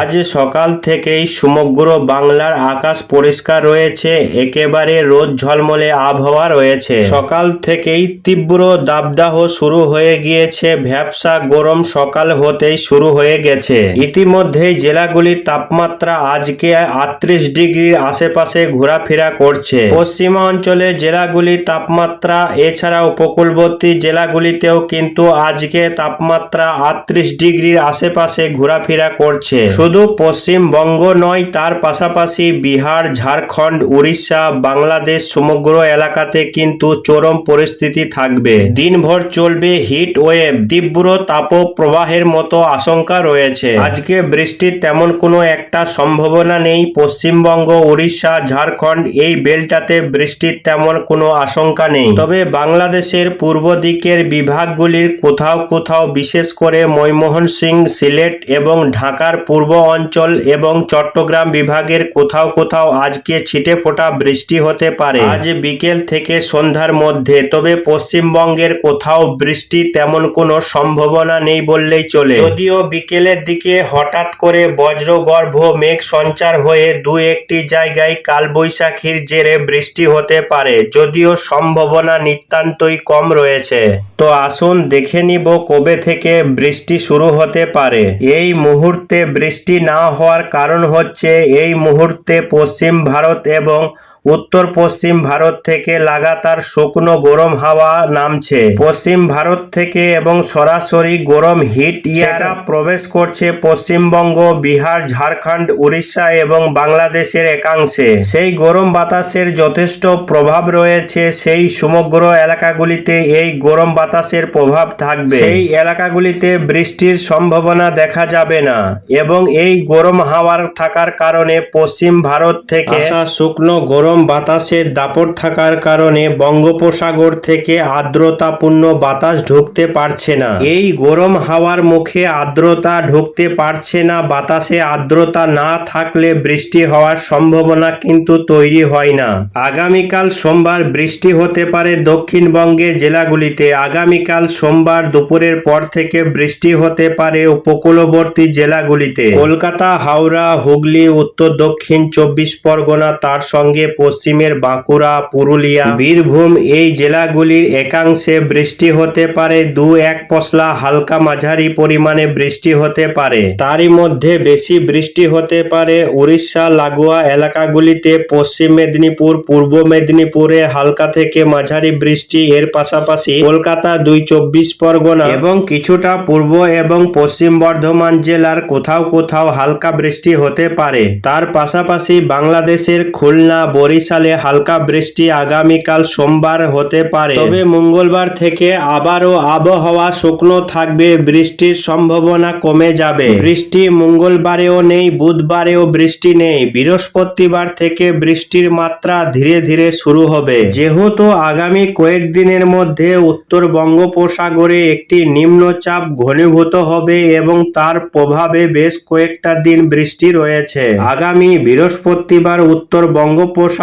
আজ সকাল থেকেই সমগ্র বাংলার আকাশ পরিষ্কার রয়েছে, একেবারে রোদ ঝলমলে আবহাওয়া রয়েছে। সকাল থেকেই তীব্র দাবদাহ শুরু হয়ে গিয়েছে, ভ্যাবসা গরম সকাল হতেই শুরু হয়ে গেছে। ইতিমধ্যেই জেলাগুলির তাপমাত্রা আজকে আটত্রিশ ডিগ্রির আশেপাশে ঘোরাফেরা করছে। পশ্চিমা অঞ্চলে জেলাগুলির তাপমাত্রা এছাড়া উপকূলবর্তী জেলাগুলিতেও কিন্তু আজকে তাপমাত্রা আটত্রিশ ডিগ্রির আশেপাশে ঘোরাফেরা করছে। শুধু পশ্চিমবঙ্গ নয়, তার পাশাপাশি বিহার, ঝাড়খণ্ড, উড়িষ্যা, বাংলাদেশ সমগ্র এলাকাতে কিন্তু চরম পরিস্থিতি থাকবে। দিনভর চলবে হিট ওয়েভ, তীব্র তাপপ্রবাহের মতো আশঙ্কা রয়েছে। আজকে বৃষ্টির তেমন কোনো একটা সম্ভাবনা নেই। পশ্চিমবঙ্গ উড়িষ্যা, ঝাড়খণ্ড এই বেলটাতে বৃষ্টির তেমন কোনো আশঙ্কা নেই। তবে বাংলাদেশের পূর্ব দিকের বিভাগগুলির কোথাও কোথাও বিশেষ করে ময়মোহন সিং সিলেট এবং ঢাকার পূর্ব অঞ্চল এবং চট্টগ্রাম বিভাগের কোথাও কোথাও আজকে ছিটে ফোটা বৃষ্টি হতে পারে। আজ বিকেল থেকে সন্ধ্যার মধ্যে, তবে পশ্চিমবঙ্গের কোথাও বৃষ্টি তেমন কোনো সম্ভাবনা নেই বললেই চলে। যদিও বিকেলের দিকে হঠাৎ করে বজ্রগর্ভ মেঘ সঞ্চার হয়ে দু একটি জায়গায় কালবৈশাখীর জেরে বৃষ্টি হতে পারে, যদিও সম্ভাবনা নিতান্তই কম রয়েছে। তো আসুন দেখে নিব কবে থেকে বৃষ্টি শুরু হতে পারে। এই মুহূর্তে বৃষ্টি না হওয়ার কারণ হচ্ছে এই মুহূর্তে পশ্চিম ভারত এবং উত্তর পশ্চিম ভারত থেকে লাগাতার শুকনো গরম হাওয়া নামছে। পশ্চিম ভারত থেকে এবং সরাসরি গরম হিট ইয়ারা প্রবেশ করছে পশ্চিমবঙ্গ বিহার ঝাড়খণ্ড উড়িষ্যা এবং বাংলাদেশের একাংশে। সেই গরম বাতাসের যথেষ্ট প্রভাব রয়েছে সেই সমগ্র এলাকাগুলিতে এই গরম বাতাসের প্রভাব থাকবে। সেই এলাকাগুলিতে বৃষ্টির সম্ভাবনা দেখা যাবে না এবং এই গরম হাওয়ার থাকার কারণে পশ্চিম ভারত থেকে আসা শুকনো গরম বাতাসের দাপট থাকার কারণে বঙ্গোপসাগর থেকে আর্দ্রতাপূর্ণ বাতাস ঢুকতে পারছে না। এই গরম হাওয়ার মুখে আর্দ্রতা ঢুকতে পারছে না, বাতাসে আর্দ্রতা না থাকলে বৃষ্টি হওয়ার সম্ভাবনা কিন্তু তৈরি হয় না। আগামীকাল সোমবার বৃষ্টি হতে পারে দক্ষিণবঙ্গের জেলাগুলিতে। আগামীকাল সোমবার দুপুরের পর থেকে বৃষ্টি হতে পারে উপকূলবর্তী জেলাগুলিতে। কলকাতা, হাওড়া, হুগলি, উত্তর, দক্ষিণ, চব্বিশ পরগনা তার সঙ্গে পশ্চিমের বাঁকুড়া, পুরুলিয়া। বীরভূম এই জেলাগুলির একাংশে বৃষ্টি হতে পারে দু এক পশলা হালকা মাঝারি পরিমাণে বৃষ্টি হতে পারে। তারই মধ্যে বেশি বৃষ্টি হতে পারে উড়িষ্যা, লাগোয়া এলাকাগুলিতে, পশ্চিম মেদিনীপুর, পূর্ব মেদিনীপুরে হালকা থেকে মাঝারি বৃষ্টি, এর পাশাপাশি কলকাতা দুই চব্বিশ পরগনা এবং কিছুটা পূর্ব এবং পশ্চিম বর্ধমান জেলার কোথাও কোথাও হালকা বৃষ্টি হতে পারে। তার পাশাপাশি বাংলাদেশের খুলনা বরিশালে হালকা বৃষ্টি আগামীকাল সোমবার হতে পারে। তবে মঙ্গলবার থেকে আবারও আবহাওয়া শুকনো থাকবে, বৃষ্টির সম্ভাবনা কমে যাবে। বৃষ্টি মঙ্গলবারেও নেই, বুধবারেও বৃষ্টি নেই। বৃহস্পতিবার থেকে বৃষ্টির মাত্রা ধীরে ধীরে শুরু হবে। যেহেতু আগামী কয়েকদিনের মধ্যে উত্তর বঙ্গোপসাগরে একটি নিম্নচাপ ঘনীভূত হবে এবং তার প্রভাবে বেশ কয়েকটা দিন বৃষ্টি রয়েছে। আগামী বৃহস্পতিবার উত্তর বঙ্গোপসাগরে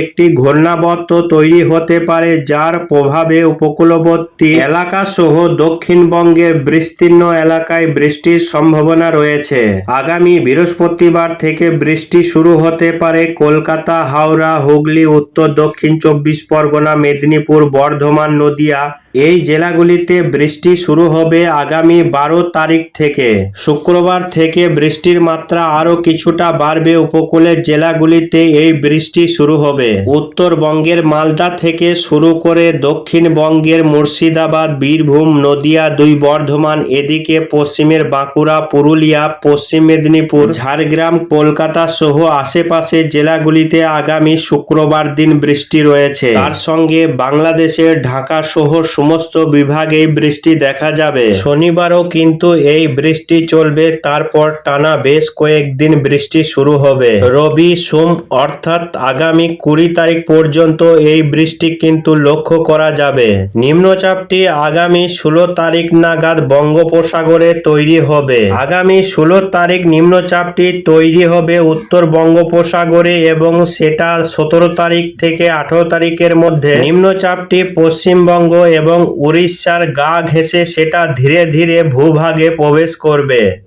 একটি ঘূর্ণাবর্ত তৈরি হতে পারে, যার প্রভাবে উপকূলবর্তী এলাকা সহ দক্ষিণবঙ্গের বিস্তীর্ণ এলাকায় বৃষ্টির সম্ভাবনা রয়েছে। আগামী বৃহস্পতিবার থেকে বৃষ্টি শুরু হতে পারে কলকাতা, হাওড়া, হুগলি, উত্তর, দক্ষিণ চব্বিশ পরগনা, মেদিনীপুর, বর্ধমান, নদিয়া। এই জেলাগুলিতে বৃষ্টি শুরু হবে আগামী বারো তারিখ থেকে। শুক্রবার থেকে বৃষ্টির মাত্রা আরও কিছুটা বাড়বে। উপকূলের জেলাগুলিতে এই বৃষ্টি শুরু হবে। উত্তরবঙ্গের মালদা থেকে শুরু করে দক্ষিণবঙ্গের মুর্শিদাবাদ, বীরভূম, নদিয়া, দুই বর্ধমান, এদিকে পশ্চিমের বাঁকুড়া, পুরুলিয়া, পশ্চিম মেদিনীপুর, ঝাড়গ্রাম, কলকাতা সহ আশেপাশের জেলাগুলিতে আগামী শুক্রবার দিন বৃষ্টি রয়েছে। তার সঙ্গে বাংলাদেশের ঢাকা সহ সমস্ত বিভাগেই বৃষ্টি দেখা যাবে। শনিবারও কিন্তু এই বৃষ্টি চলবে, তারপর টানা বেশ কয়েকদিন বৃষ্টি শুরু হবে। রবি সোম অর্থাৎ আগামী কুড়ি তারিখ পর্যন্ত এই বৃষ্টি কিন্তু লক্ষ্য করা যাবে। নিম্নচাপটি আগামী ষোলো তারিখ নাগাদ বঙ্গোপসাগরে তৈরি হবে। আগামী ষোলো তারিখ নিম্নচাপটি তৈরি হবে উত্তর বঙ্গোপসাগরে এবং সেটা সতেরো তারিখ থেকে আঠারো তারিখের মধ্যে। নিম্নচাপটি পশ্চিমবঙ্গ এবং উড়িষ্যার গা ঘেঁষে সেটা ধীরে ধীরে ভূভাগে প্রবেশ করবে।